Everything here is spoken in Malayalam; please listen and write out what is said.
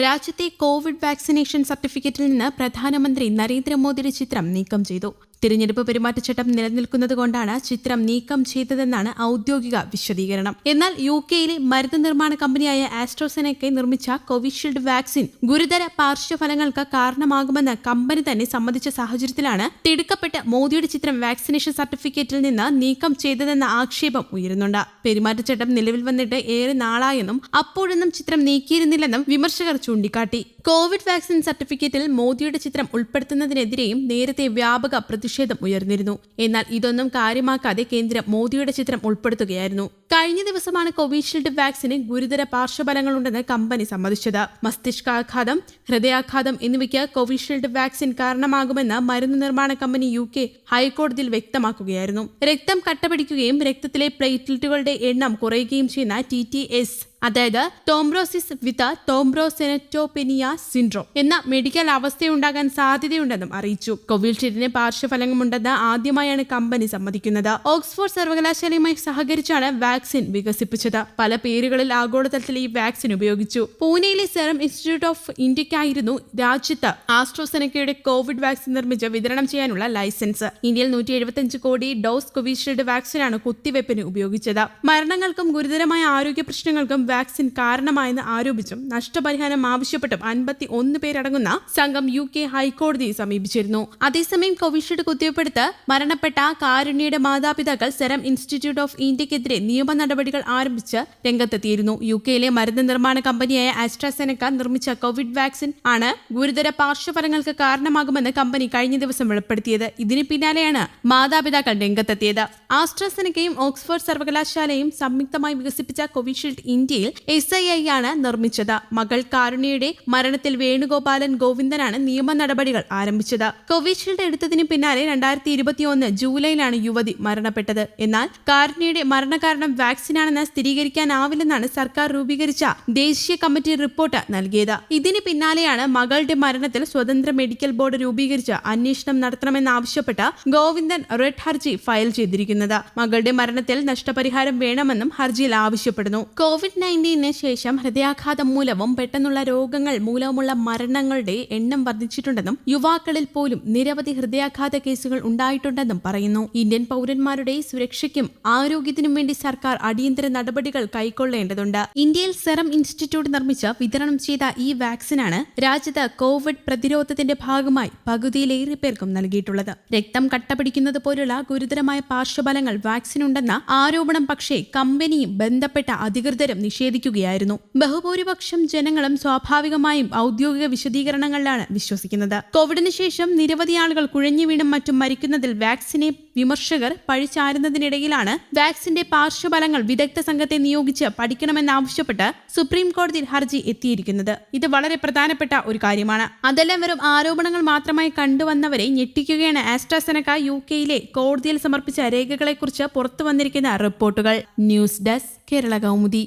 രാജ്യത്തെ കോവിഡ് വാക്സിനേഷൻ സർട്ടിഫിക്കറ്റിൽ നിന്ന് പ്രധാനമന്ത്രി നരേന്ദ്രമോദിയുടെ ചിത്രം നീക്കം ചെയ്തു. തിരഞ്ഞെടുപ്പ് പെരുമാറ്റച്ചട്ടം നിലനിൽക്കുന്നതുകൊണ്ടാണ് ചിത്രം നീക്കം ചെയ്തതെന്നാണ് ഔദ്യോഗിക വിശദീകരണം. എന്നാൽ യു കെയിലെ മരുന്ന് നിർമ്മാണ കമ്പനിയായ ആസ്ട്രോസെനക്കെ നിർമ്മിച്ച കോവിഷീൽഡ് വാക്സിൻ ഗുരുതര പാർശ്വഫലങ്ങൾക്ക് കാരണമാകുമെന്ന് കമ്പനി തന്നെ സമ്മതിച്ച സാഹചര്യത്തിലാണ് തിടുക്കപ്പെട്ട് മോദിയുടെ ചിത്രം വാക്സിനേഷൻ സർട്ടിഫിക്കറ്റിൽ നിന്ന് നീക്കം ചെയ്തതെന്ന ആക്ഷേപം ഉയരുന്നുണ്ട്. പെരുമാറ്റച്ചട്ടം നിലവിൽ വന്നിട്ട് ഏറെ നാളായെന്നും അപ്പോഴൊന്നും ചിത്രം നീക്കിയിരുന്നില്ലെന്നും വിമർശകർ ചൂണ്ടിക്കാട്ടി. കോവിഡ് വാക്സിൻ സർട്ടിഫിക്കറ്റിൽ മോദിയുടെ ചിത്രം ഉൾപ്പെടുത്തുന്നതിനെതിരെയും നേരത്തെ വ്യാപക പ്രതിഷേധം ഉയർന്നിരുന്നു. എന്നാൽ ഇതൊന്നും കാര്യമാക്കാതെ കേന്ദ്രം മോദിയുടെ ചിത്രം ഉൾപ്പെടുത്തുകയായിരുന്നു. കഴിഞ്ഞ ദിവസമാണ് കോവിഷീൽഡ് വാക്സിന് ഗുരുതര പാർശ്വഫലങ്ങളുണ്ടെന്ന് കമ്പനി സമ്മതിച്ചത്. മസ്തിഷ്കാഘാതം ഹൃദയാഘാതം എന്നിവയ്ക്ക് കോവിഷീൽഡ് വാക്സിൻ കാരണമാകുമെന്ന് മരുന്ന് നിർമ്മാണ കമ്പനി യു കെ ഹൈക്കോടതിയിൽ വ്യക്തമാക്കുകയായിരുന്നു. രക്തം കട്ടപിടിക്കുകയും രക്തത്തിലെ പ്ലേറ്റ്ലെറ്റുകളുടെ എണ്ണം കുറയുകയും ചെയ്യുന്ന ടി ടി എസ് അതായത് ടോംബ്രോസിസ് വിത്ത് ടോംബ്രോസെനറ്റോപെനിയ സിൻഡ്രോം എന്ന മെഡിക്കൽ അവസ്ഥയുണ്ടാകാൻ സാധ്യതയുണ്ടെന്നും അറിയിച്ചു. കോവിഷീൽഡിന് പാർശ്വഫലങ്ങളുണ്ടെന്ന് ആദ്യമായാണ് കമ്പനി സമ്മതിക്കുന്നത്. ഓക്സ്ഫോർഡ് സർവകലാശാലയുമായി സഹകരിച്ചാണ് വാക്സിൻ വികസിപ്പിച്ചത്. പല പേരുകളിൽ ആഗോളതലത്തിൽ ഈ വാക്സിൻ ഉപയോഗിച്ചു. പൂനെയിലെ സെറം ഇൻസ്റ്റിറ്റ്യൂട്ട് ഓഫ് ഇന്ത്യക്കായിരുന്നു രാജ്യത്ത് ആസ്ട്രോസെനക്കയുടെ കോവിഡ് വാക്സിൻ നിർമ്മിച്ച് വിതരണം ചെയ്യാനുള്ള ലൈസൻസ്. ഇന്ത്യയിൽ നൂറ്റി എഴുപത്തിയഞ്ച് കോടി ഡോസ് കോവിഷീൽഡ് വാക്സിനാണ് കുത്തിവയ്പ്പിന് ഉപയോഗിച്ചത്. മരണങ്ങൾക്കും ഗുരുതരമായ ആരോഗ്യ പ്രശ്നങ്ങൾക്കും വാക്സിൻ കാരണമായെന്ന് ആരോപിച്ചും നഷ്ടപരിഹാരം ആവശ്യപ്പെട്ടും അൻപത്തി ഒന്ന് പേരടങ്ങുന്ന സംഘം യു കെ ഹൈക്കോടതിയെ സമീപിച്ചിരുന്നു. അതേസമയം കോവിഷീൽഡ് കുത്തിവയ്പ്പെടുത്ത് മരണപ്പെട്ട കാരുണ്യയുടെ മാതാപിതാക്കൾ സെറം ഇൻസ്റ്റിറ്റ്യൂട്ട് ഓഫ് ഇന്ത്യക്കെതിരെ നിയമ നടപടികൾ ആരംഭിച്ച് രംഗത്തെത്തിയിരുന്നു. യു കെയിലെ മരുന്ന് നിർമ്മാണ കമ്പനിയായ ആസ്ട്രാസെനക്ക നിർമ്മിച്ച കോവിഡ് വാക്സിൻ ആണ് ഗുരുതര പാർശ്വഫലങ്ങൾക്ക് കാരണമാകുമെന്ന് കമ്പനി കഴിഞ്ഞ ദിവസം വെളിപ്പെടുത്തിയത്. ഇതിന് പിന്നാലെയാണ് മാതാപിതാക്കൾ രംഗത്തെത്തിയത്. ആസ്ട്രാസെനക്കയും ഓക്സ്ഫോർഡ് സർവകലാശാലയും സംയുക്തമായി വികസിപ്പിച്ച കോവിഷീൽഡ് ഇന്ത്യയിൽ എസ് ഐ ഐ ആണ് നിർമ്മിച്ചത്. മകൾ കാരുണ്യയുടെ മരണത്തിൽ വേണുഗോപാലൻ ഗോവിന്ദനാണ് നിയമ നടപടികൾ ആരംഭിച്ചത്. കോവിഷീൽഡ് എടുത്തതിന് പിന്നാലെ രണ്ടായിരത്തി ഇരുപത്തിയൊന്ന് ജൂലൈയിലാണ് യുവതി മരണപ്പെട്ടത്. എന്നാൽ കാരുണ്യയുടെ മരണകാരണം വാക്സിനാണെന്ന് സ്ഥിരീകരിക്കാനാവില്ലെന്നാണ് സർക്കാർ രൂപീകരിച്ച ദേശീയ കമ്മിറ്റി റിപ്പോർട്ട് നൽകിയത്. ഇതിന് പിന്നാലെയാണ് മകളുടെ മരണത്തിൽ സ്വതന്ത്ര മെഡിക്കൽ ബോർഡ് രൂപീകരിച്ച് അന്വേഷണം നടത്തണമെന്നാവശ്യപ്പെട്ട് ഗോവിന്ദൻ റെഡ് ഹർജി ഫയൽ ചെയ്തിരിക്കുന്നത്. മകളുടെ മരണത്തിൽ നഷ്ടപരിഹാരം വേണമെന്നും ഹർജിയിൽ ആവശ്യപ്പെടുന്നു. കോവിഡ് നയന്റീന് ശേഷം ഹൃദയാഘാതം മൂലവും പെട്ടെന്നുള്ള രോഗങ്ങൾ മൂലവുമുള്ള മരണങ്ങളുടെ എണ്ണം വർദ്ധിച്ചിട്ടുണ്ടെന്നും യുവാക്കളിൽ പോലും നിരവധി ഹൃദയാഘാത കേസുകൾ ഉണ്ടായിട്ടുണ്ടെന്നും പറയുന്നു. ഇന്ത്യൻ പൗരന്മാരുടെ സുരക്ഷയ്ക്കും ആരോഗ്യത്തിനും വേണ്ടി സർക്കാർ അടിയന്തര നടപടികൾ കൈക്കൊള്ളേണ്ടതുണ്ട്. ഇന്ത്യയിൽ സെറം ഇൻസ്റ്റിറ്റ്യൂട്ട് നിർമ്മിച്ച് വിതരണം ചെയ്ത ഈ വാക്സിനാണ് രാജ്യത്ത് കോവിഡ് പ്രതിരോധത്തിന്റെ ഭാഗമായി പകുതിയിലേറെ പേർക്കും നൽകിയിട്ടുള്ളത്. രക്തം കട്ടപിടിക്കുന്നത് പോലുള്ള ഗുരുതരമായ പാർശ്വഫലങ്ങൾ വാക്സിനുണ്ടെന്ന ആരോപണം പക്ഷേ കമ്പനിയും ബന്ധപ്പെട്ട അധികൃതരും നിഷേധിക്കുകയായിരുന്നു. ബഹുഭൂരിപക്ഷം ജനങ്ങളും സ്വാഭാവികമായും ഔദ്യോഗിക വിശദീകരണങ്ങളിലാണ് വിശ്വസിക്കുന്നത്. കോവിഡിന് ശേഷം നിരവധി ആളുകൾ കുഴഞ്ഞു വീണും മറ്റും മരിക്കുന്നതിൽ വാക്സിനെ വിമർശകർ പഴിച്ചാരുന്നതിനിടയിലാണ് വാക്സിന്റെ പാർശ്വഫലങ്ങൾ വിദഗ്ധ സംഘത്തെ നിയോഗിച്ച് പഠിക്കണമെന്നാവശ്യപ്പെട്ട് സുപ്രീം കോടതിയിൽ ഹർജി എത്തിയിരിക്കുന്നത്. ഇത് വളരെ പ്രധാനപ്പെട്ട ഒരു കാര്യമാണ്. അതെല്ലാം വെറും ആരോപണങ്ങൾ മാത്രമായി കണ്ടുവന്നവരെ ഞെട്ടിക്കുകയാണ് ആസ്ട്രാസെനക്ക യു കെയിലെ കോടതിയിൽ സമർപ്പിച്ച രേഖകളെക്കുറിച്ച് പുറത്തു വന്നിരിക്കുന്ന റിപ്പോർട്ടുകൾ. News desk Kerala Kaumudi.